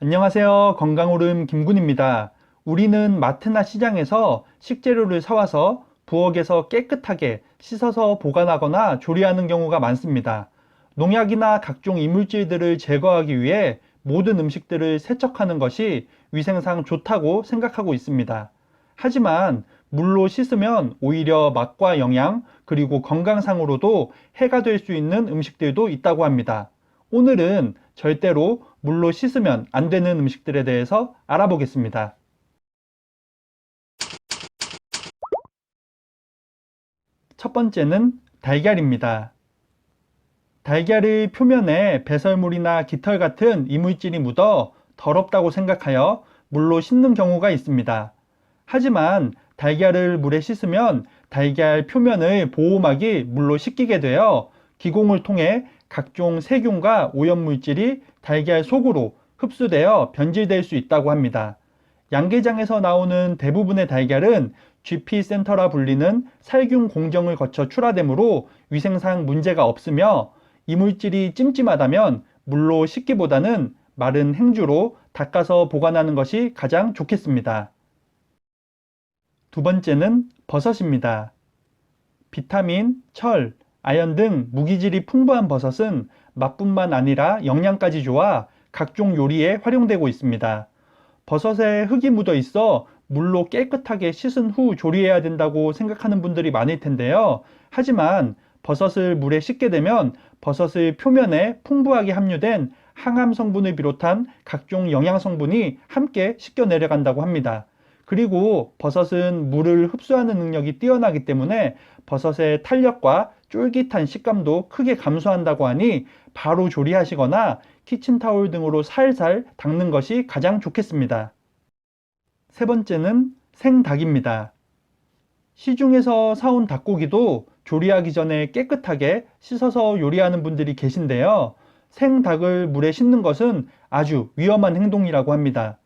안녕하세요. 건강오름 김군입니다. 우리는 마트나 시장에서 식재료를 사와서 부엌에서 깨끗하게 씻어서 보관하거나 조리하는 경우가 많습니다. 농약이나 각종 이물질들을 제거하기 위해 모든 음식들을 세척하는 것이 위생상 좋다고 생각하고 있습니다. 하지만 물로 씻으면 오히려 맛과 영양 그리고 건강상으로도 해가 될 수 있는 음식들도 있다고 합니다. 오늘은 절대로 물로 씻으면 안 되는 음식들에 대해서 알아보겠습니다. 첫 번째는 달걀입니다. 달걀의 표면에 배설물이나 깃털 같은 이물질이 묻어 더럽다고 생각하여 물로 씻는 경우가 있습니다. 하지만 달걀을 물에 씻으면 달걀 표면의 보호막이 물로 씻기게 되어 기공을 통해 각종 세균과 오염물질이 달걀 속으로 흡수되어 변질될 수 있다고 합니다. 양계장에서 나오는 대부분의 달걀은 GP 센터라 불리는 살균 공정을 거쳐 출하되므로 위생상 문제가 없으며 이물질이 찜찜하다면 물로 씻기보다는 마른 행주로 닦아서 보관하는 것이 가장 좋겠습니다. 두 번째는 버섯입니다. 비타민, 철, 아연 등 무기질이 풍부한 버섯은 맛뿐만 아니라 영양까지 좋아 각종 요리에 활용되고 있습니다. 버섯에 흙이 묻어 있어 물로 깨끗하게 씻은 후 조리해야 된다고 생각하는 분들이 많을 텐데요. 하지만 버섯을 물에 씻게 되면 버섯의 표면에 풍부하게 함유된 항암 성분을 비롯한 각종 영양 성분이 함께 씻겨 내려간다고 합니다. 그리고 버섯은 물을 흡수하는 능력이 뛰어나기 때문에 버섯의 탄력과 쫄깃한 식감도 크게 감소한다고 하니 바로 조리하시거나 키친타올 등으로 살살 닦는 것이 가장 좋겠습니다. 세 번째는 생닭입니다. 시중에서 사온 닭고기도 조리하기 전에 깨끗하게 씻어서 요리하는 분들이 계신데요. 생닭을 물에 씻는 것은 아주 위험한 행동이라고 합니다.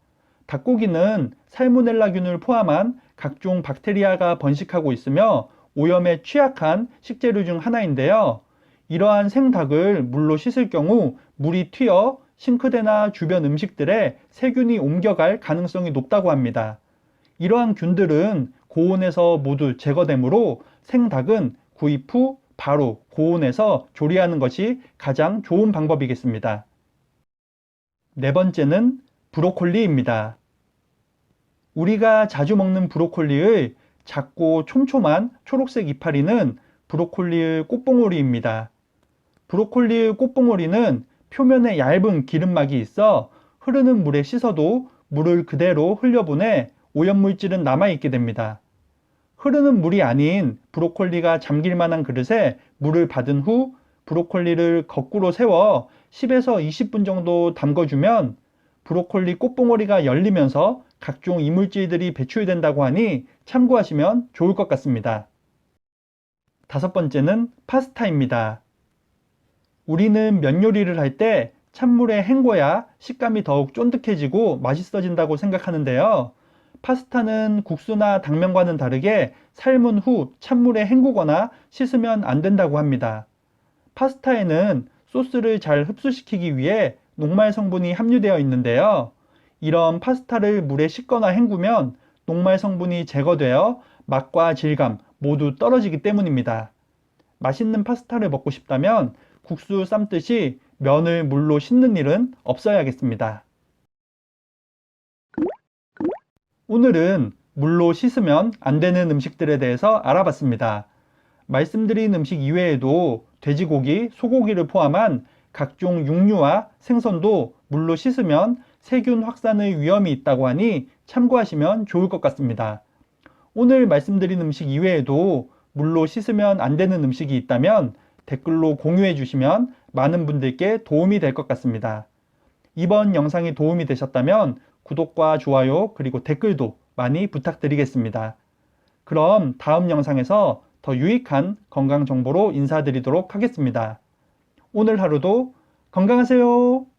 닭고기는 살모넬라균을 포함한 각종 박테리아가 번식하고 있으며 오염에 취약한 식재료 중 하나인데요. 이러한 생닭을 물로 씻을 경우 물이 튀어 싱크대나 주변 음식들에 세균이 옮겨갈 가능성이 높다고 합니다. 이러한 균들은 고온에서 모두 제거되므로 생닭은 구입 후 바로 고온에서 조리하는 것이 가장 좋은 방법이겠습니다. 네 번째는 브로콜리입니다. 우리가 자주 먹는 브로콜리의 작고 촘촘한 초록색 이파리는 브로콜리의 꽃봉오리입니다. 브로콜리의 꽃봉오리는 표면에 얇은 기름막이 있어 흐르는 물에 씻어도 물을 그대로 흘려보내 오염물질은 남아있게 됩니다. 흐르는 물이 아닌 브로콜리가 잠길 만한 그릇에 물을 받은 후 브로콜리를 거꾸로 세워 10에서 20분 정도 담궈주면 브로콜리 꽃봉오리가 열리면서 각종 이물질들이 배출된다고 하니 참고하시면 좋을 것 같습니다. 다섯 번째는 파스타입니다. 우리는 면 요리를 할 때 찬물에 헹궈야 식감이 더욱 쫀득해지고 맛있어진다고 생각하는데요. 파스타는 국수나 당면과는 다르게 삶은 후 찬물에 헹구거나 씻으면 안 된다고 합니다. 파스타에는 소스를 잘 흡수시키기 위해 녹말 성분이 함유되어 있는데요. 이런 파스타를 물에 씻거나 헹구면 녹말 성분이 제거되어 맛과 질감 모두 떨어지기 때문입니다. 맛있는 파스타를 먹고 싶다면 국수 삶듯이 면을 물로 씻는 일은 없어야겠습니다. 오늘은 물로 씻으면 안 되는 음식들에 대해서 알아봤습니다. 말씀드린 음식 이외에도 돼지고기, 소고기를 포함한 각종 육류와 생선도 물로 씻으면 세균 확산의 위험이 있다고 하니 참고하시면 좋을 것 같습니다. 오늘 말씀드린 음식 이외에도 물로 씻으면 안 되는 음식이 있다면 댓글로 공유해 주시면 많은 분들께 도움이 될 것 같습니다. 이번 영상이 도움이 되셨다면 구독과 좋아요 그리고 댓글도 많이 부탁드리겠습니다. 그럼 다음 영상에서 더 유익한 건강 정보로 인사드리도록 하겠습니다. 오늘 하루도 건강하세요.